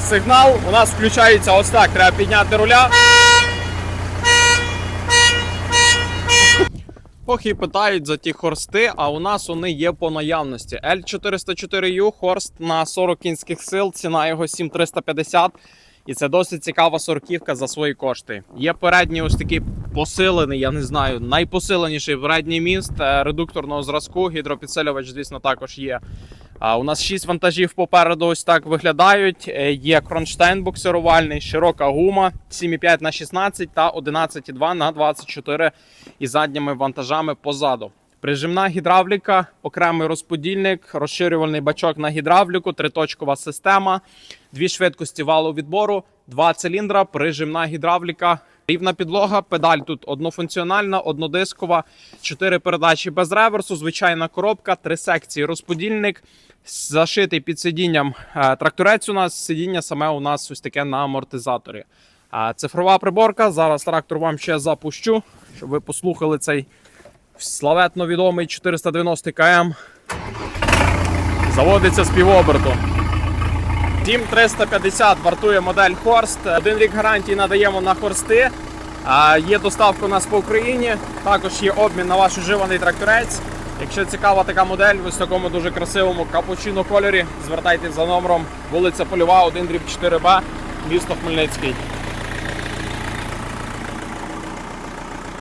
Сигнал у нас включається ось так. Треба підняти руля. Поки питають за ті хорсти, а у нас вони є по наявності. L404U хорст на 40 кінських сил, ціна його 7350. І це досить цікава сороківка за свої кошти. Є передній ось такий посилений, я не знаю, найпосиленіший передній міст е, редукторного зразку. Гідропідсилювач, звісно, також є. У нас 6 вантажів попереду ось так виглядають. Е, Є кронштейн буксирувальний, широка гума 7,5 на 16 та 11,2 на 24 із задніми вантажами позаду. Прижимна гідравліка, окремий розподільник, розширювальний бачок на гідравліку, триточкова система, дві швидкості валу відбору, два циліндра, прижимна гідравліка, рівна підлога, педаль тут однофункціональна, однодискова, чотири передачі без реверсу, звичайна коробка, три секції розподільник, зашитий під сидінням е, тракторець. У нас сидіння саме у нас ось таке на амортизаторі. Цифрова приборка. Зараз трактор вам ще запущу, щоб ви послухали цей славетно відомий 490 км. Заводиться з півоберту. Тім 350 вартує модель Хорст. Один рік гарантії надаємо на хорсти. Є доставка у нас по Україні. Також є обмін на ваш уживаний тракторець. Якщо цікава така модель, в ось такому дуже красивому капучино кольорі, звертайтеся за номером вулиця Польова, 1 дріб 4Б, місто Хмельницький.